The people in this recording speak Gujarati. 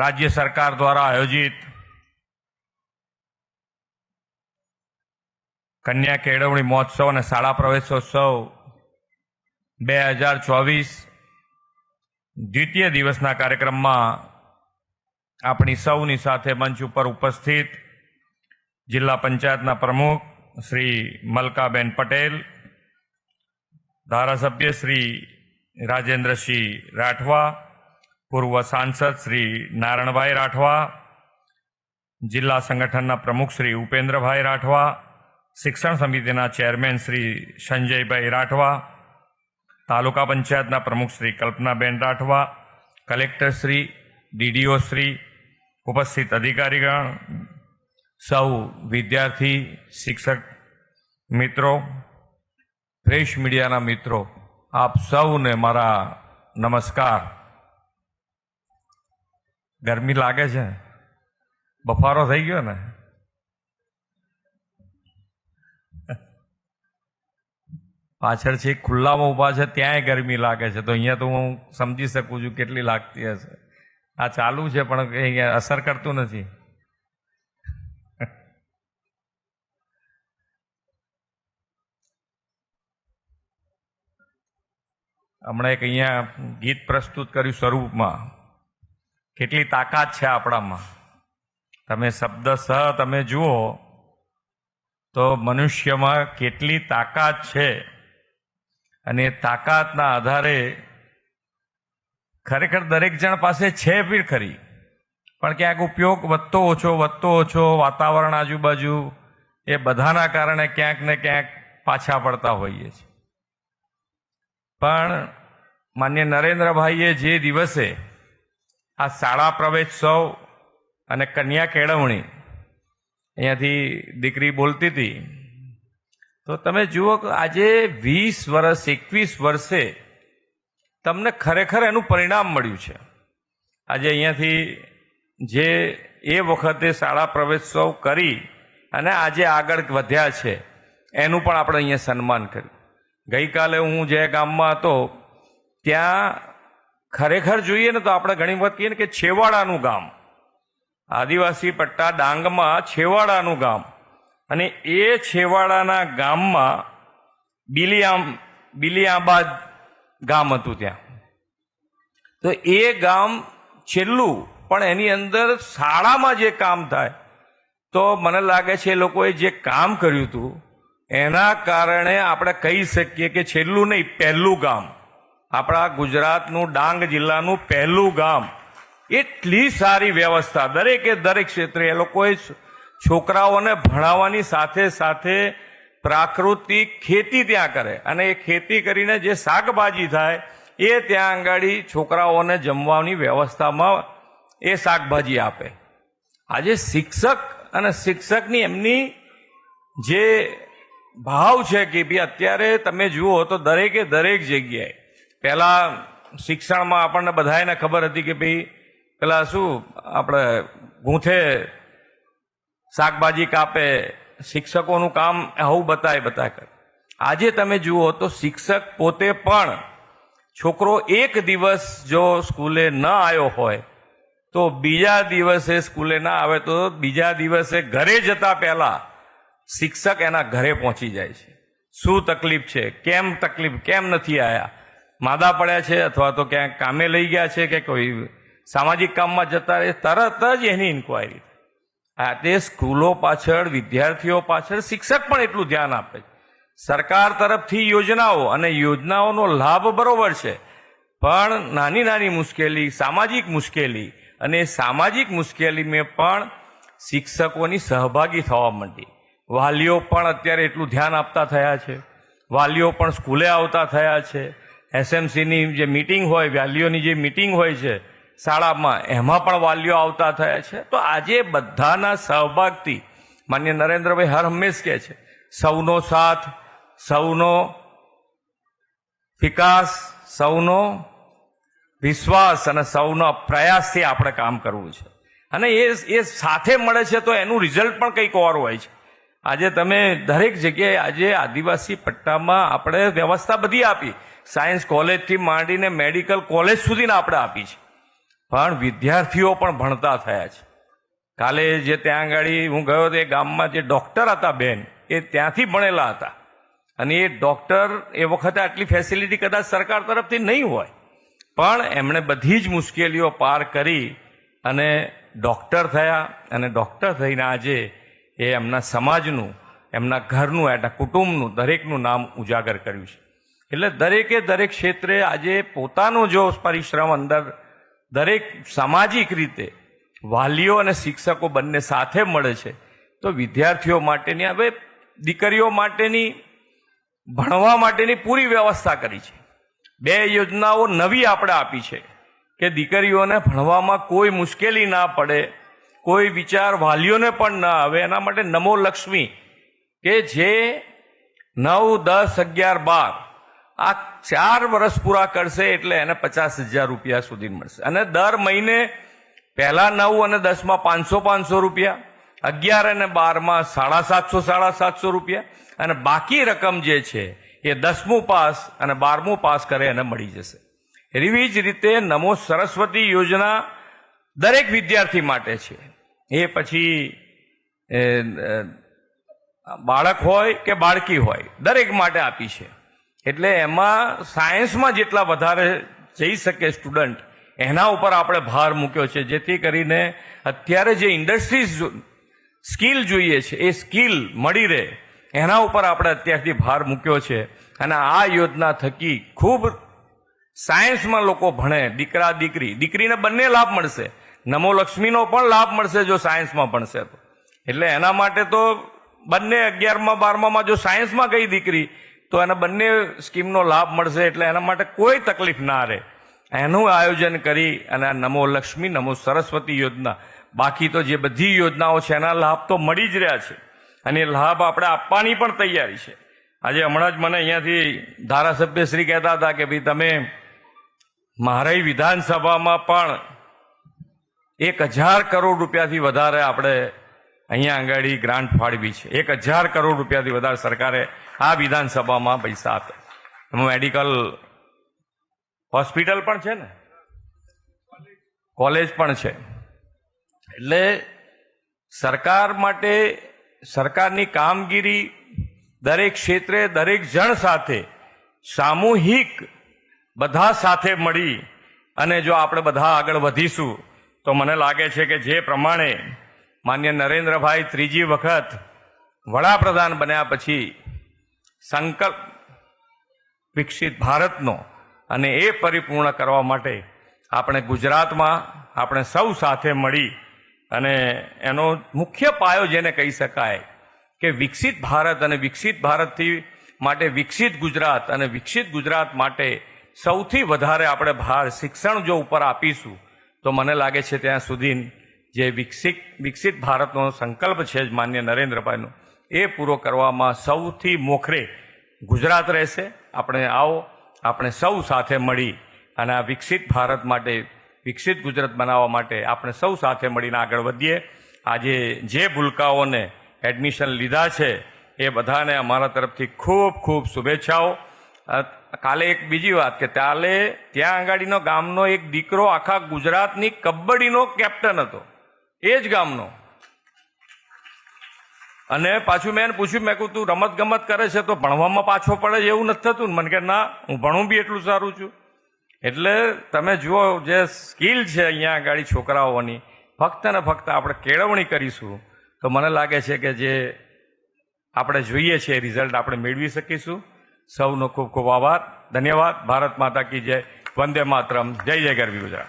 રાજ્ય સરકાર દ્વારા આયોજિત કન્યા કેળવણી મહોત્સવ અને શાળા પ્રવેશોત્સવ બે હજાર ચોવીસ દ્વિતીય દિવસના કાર્યક્રમમાં આપણી સૌની સાથે મંચ ઉપર ઉપસ્થિત જિલ્લા પંચાયતના પ્રમુખ શ્રી મલકાબેન પટેલ, ધારાસભ્ય શ્રી રાજેન્દ્રસિંહ રાઠવા પૂર્વ સાંસદ શ્રી નારણભાઈ રાઠવા, જિલ્લા સંગઠનના પ્રમુખ શ્રી ઉપેન્દ્રભાઈ રાઠવા, શિક્ષણ સમિતિના ચેરમેન શ્રી સંજયભાઈ રાઠવા, તાલુકા પંચાયતના પ્રમુખ શ્રી કલ્પનાબેન રાઠવા, કલેક્ટર શ્રી, ડીડીઓ શ્રી, ઉપસ્થિત અધિકારીગણ, સૌ વિદ્યાર્થી, શિક્ષક મિત્રો, ફ્રેશ મીડિયાના મિત્રો, આપ સૌને મારા નમસ્કાર. ગરમી લાગે છે. બફારો થઈ ગયો ને. પાછળ છે ખુલ્લામાં ઊભા છે ત્યાંય ગરમી લાગે છે. તો અહીંયા તો હું સમજી શકું છું કેટલી લાગતી હશે. આ ચાલુ છે પણ અહીંયા અસર કરતું નથી. હમણાં એક અહીંયા ગીત પ્રસ્તુત કર્યું સ્વરૂપમાં. કેટલી તાકાત છે આપણામાં. તમે શબ્દ સ તમે જુઓ, તો મનુષ્યમાં કેટલી તાકાત છે. અને તાકાતના આધારે ખરેખર દરેક જણ પાસે છે બી ખરી. પણ ક્યાંક ઉપયોગ વધતો ઓછો વધતો ઓછો, વાતાવરણ આજુબાજુ, એ બધાના કારણે ક્યાંક ને ક્યાંક પાછા પડતા હોઈએ છીએ. પણ માન્ય નરેન્દ્રભાઈએ જે દિવસે આ શાળા પ્રવેશોત્સવ અને કન્યા કેળવણી. અહીંયાથી દીકરી બોલતી હતી. તો તમે જુઓ કે આજે વીસ વર્ષ, એકવીસ વર્ષે તમને ખરેખર એનું પરિણામ મળ્યું છે. આજે અહીંયાથી જે એ વખતે શાળા પ્રવેશોત્સવ કરી અને આજે આગળ વધ્યા છે, એનું પણ આપણે અહીંયા સન્માન કર્યું. ગઈકાલે હું જે ગામમાં હતો, ત્યાં ખરેખર જોઈએ ને તો આપણે ઘણી વખત કહીએ ને કે છેવાડાનું ગામ. આદિવાસી પટ્ટા ડાંગમાં છેવાડાનું ગામ. અને એ છેવાડાના ગામમાં બિલિયામ, બિલિયાબાદ ગામ હતું ત્યાં. તો એ ગામ છેલ્લું, પણ એની અંદર શાળામાં જે કામ થાય, તો મને લાગે છે એ લોકોએ જે કામ કર્યું હતું, એના કારણે આપણે કહી શકીએ કે છેલ્લું નહીં, પહેલું ગામ. આપણા ગુજરાતનું ડાંગ જિલ્લાનું પહેલું ગામ. એટલી સારી વ્યવસ્થા. દરેકે દરેક ક્ષેત્રે એ લોકોએ છોકરાઓને ભણાવવાની સાથે સાથે પ્રાકૃતિક ખેતી ત્યાં કરે. અને એ ખેતી કરીને જે શાકભાજી થાય, એ ત્યાં આંગાડી છોકરાઓને જમવાની વ્યવસ્થામાં એ શાકભાજી આપે. આજે શિક્ષક અને શિક્ષકની એમની જે ભાવ છે કે ભાઈ અત્યારે તમે જુઓ તો દરેકે દરેક જગ્યાએ પહેલા શિક્ષણમાં આપણને બધાને ખબર હતી કે ભાઈ, પેલા શું, આપણે ગૂંથે શાકભાજી કાપે, શિક્ષકોનું કામ આવું બતાય બતાય કરે. આજે તમે જુઓ તો શિક્ષક પોતે પણ છોકરો એક દિવસ જો સ્કૂલે ન આવ્યો હોય, તો બીજા દિવસે સ્કૂલે ના આવે તો બીજા દિવસે ઘરે જતા પહેલા શિક્ષક એના ઘરે પહોંચી જાય છે. શું તકલીફ છે? કેમ તકલીફ? કેમ નથી આવ્યા માદા પડ્યા છે અથવા તો ક્યાંક કામે લઈ ગયા છે કે કોઈ સામાજિક કામમાં જતા રહે, તરત જ એની ઇન્કવાયરી આ તે સ્કૂલો પાછળ, વિદ્યાર્થીઓ પાછળ, શિક્ષક પણ એટલું ધ્યાન આપે છે. સરકાર તરફથી યોજનાઓ અને યોજનાઓનો લાભ બરોબર છે. પણ નાની નાની મુશ્કેલી, સામાજિક મુશ્કેલી અને સામાજિક મુશ્કેલીમાં પણ શિક્ષકોની સહભાગી થવા માંડી. વાલીઓ પણ અત્યારે એટલું ધ્યાન આપતા થયા છે. વાલીઓ પણ સ્કૂલે આવતા થયા છે. એસએમસીની જે મિટિંગ હોય, વાલીઓની જે મિટિંગ હોય છે, શાળામાં, એમાં પણ વાલીઓ આવતા થયા છે. તો આજે બધાના સહભાગથી માન્ય નરેન્દ્રભાઈ હર હંમેશ કહે છે, સૌનો સાથ, સૌનો વિકાસ, સૌનો વિશ્વાસ અને સૌનો પ્રયાસથી આપણે કામ કરવું છે. અને એ એ સાથે મળે છે તો એનું રિઝલ્ટ પણ કંઈક ઓર હોય છે. આજે તમે દરેક જગ્યાએ, આજે આદિવાસી પટ્ટામાં આપણે વ્યવસ્થા બધી આપી. સાયન્સ કોલેજથી માંડીને મેડિકલ કોલેજ સુધીને આપણે આપી છે. પણ વિદ્યાર્થીઓ પણ ભણતા થયા છે. કાલે જે ત્યાં આગળ હું ગયો તે ગામમાં જે ડૉક્ટર હતા બેન, એ ત્યાંથી ભણેલા હતા. અને એ ડૉક્ટર એ વખતે આટલી ફેસિલિટી કદાચ સરકાર તરફથી નહીં હોય. પણ એમણે બધી જ મુશ્કેલીઓ પાર કરી અને ડૉક્ટર થયા અને ડૉક્ટર થઈને આજે એ એમના સમાજનું, એમના ઘરનું એટલા કુટુંબનું દરેકનું નામ ઉજાગર કર્યું છે. એટલે દરેકે દરેક ક્ષેત્રે આજે પોતાનો જો પરિશ્રમ અંદર દરેક સામાજિક રીતે વાલીઓ અને શિક્ષકો બંને સાથે મળે છે, તો વિદ્યાર્થીઓ માટેની હવે દીકરીઓ માટેની, ભણવા માટેની પૂરી વ્યવસ્થા કરી છે. બે યોજનાઓ નવી આપણે આપી છે કે દીકરીઓને ભણવામાં કોઈ મુશ્કેલી ના પડે, કોઈ વિચાર વાલીઓને પણ ના આવે. એના માટે નમો લક્ષ્મી કે જે નવ, દસ, અગિયાર, બાર આ ચાર વર્ષ પૂરા કરશે એટલે એને પચાસ હજાર રૂપિયા સુધી મળશે. અને દર મહિને પહેલા નવ અને દસમાં પાંચસો પાંચસો રૂપિયા, અગિયાર અને બારમાં સાડા સાતસો સાડા સાતસો રૂપિયા, અને બાકી રકમ જે છે એ દસમું પાસ અને બારમું પાસ કરે એને મળી જશે. એવી જ રીતે નમો સરસ્વતી યોજના દરેક વિદ્યાર્થી માટે છે. એ પછી બાળક હોય કે બાળકી હોય, દરેક માટે આપી છે. એટલે એમાં સાયન્સમાં જેટલા વધારે જઈ શકે સ્ટુડન્ટ, એના ઉપર આપણે ભાર મૂક્યો છે. જેથી કરીને અત્યારે જે ઇન્ડસ્ટ્રીઝ સ્કિલ જોઈએ છે, એ સ્કિલ મળી રહે, એના ઉપર આપણે અત્યારથી ભાર મૂક્યો છે. અને આ યોજના થકી ખૂબ સાયન્સમાં લોકો ભણે, દીકરા, દીકરી. દીકરીને બંને લાભ મળશે. નમો લક્ષ્મીનો પણ લાભ મળશે જો સાયન્સમાં ભણશે તો. એટલે એના માટે તો બંને અગિયારમાં, બારમામાં જો સાયન્સમાં ગઈ દીકરી તો એને બંને સ્કીમનો લાભ મળશે એટલે એના માટે કોઈ તકલીફ ના રહે. એનું આયોજન કરી અને આ નમો લક્ષ્મી, નમો સરસ્વતી યોજના. બાકી તો જે બધી યોજનાઓ છે, એના લાભ તો મળી જ રહ્યા છે. અને લાભ આપણે આપવાની પણ તૈયારી છે. આજે હમણાં જ મને અહીંયાથી ધારાસભ્ય શ્રી કહેતા હતા કે ભાઈ તમે મારી વિધાનસભામાં પણ એક હજાર કરોડ રૂપિયાથી વધારે આપણે અહીંયા આંગળી ગ્રાન્ટ ફાળવી છે. એક હજાર કરોડ રૂપિયાથી વધારે સરકારે આ વિધાનસભામાં પૈસા આપે. મેડિકલ હોસ્પિટલ પણ છે ને? કોલેજ પણ છે. એટલે સરકાર માટે સરકારની કામગીરી દરેક ક્ષેત્રે, દરેક જણ સાથે, સામૂહિક બધા સાથે મળી અને જો આપણે બધા આગળ વધીશું, તો મને લાગે છે કે જે પ્રમાણે માન્ય નરેન્દ્રભાઈ ત્રીજી વખત વડાપ્રધાન બન્યા પછી સંકલ્પ વિકસિત ભારતનો અને એ પરિપૂર્ણ કરવા માટે આપણે ગુજરાતમાં આપણે સૌ સાથે મળી અને એનો મુખ્ય પાયો જેને કહી શકાય કે વિકસિત ભારત અને વિકસિત ભારતથી માટે વિકસિત ગુજરાત અને વિકસિત ગુજરાત માટે સૌથી વધારે આપણે ભાર શિક્ષણ જો ઉપર આપીશું, તો મને લાગે છે ત્યાં સુધી જે વિકસિત વિકસિત ભારતનો સંકલ્પ છે જ માન્ય નરેન્દ્રભાઈનો. એ પૂરો કરવામાં સૌથી મોખરે ગુજરાત રહેશે. આપણે આવો, આપણે સૌ સાથે મળી અને આ વિકસિત ભારત માટે, વિકસિત ગુજરાત બનાવવા માટે આપણે સૌ સાથે મળીને આગળ વધીએ. આજે જે ભૂલકાઓને એડમિશન લીધા છે, એ બધાને અમારા તરફથી ખૂબ ખૂબ શુભેચ્છાઓ. કાલે એક બીજી વાત કે કાલે ત્યાં આંગાડીનો ગામનો એક દીકરો આખા ગુજરાતની કબડ્ડીનો કેપ્ટન હતો. એ જ ગામનો. અને પાછું મેં પૂછ્યું, મેં કહ્યું તું રમત ગમત કરે છે તો ભણવામાં પાછો પડે છે એવું નથી થતું? મને કે, ના, હું ભણું બી એટલું સારું છું. એટલે તમે જુઓ જે સ્કિલ છે અહીંયા આગળ છોકરાઓની, ફક્ત ને ફક્ત આપણે કેળવણી કરીશું તો મને લાગે છે કે જે આપણે જોઈએ છે રિઝલ્ટ આપણે મેળવી શકીશું. સૌનો ખૂબ ખૂબ આભાર. ધન્યવાદ. ભારત માતા કી જય. વંદે માતરમ. જય જય ગરવી ગુજરાત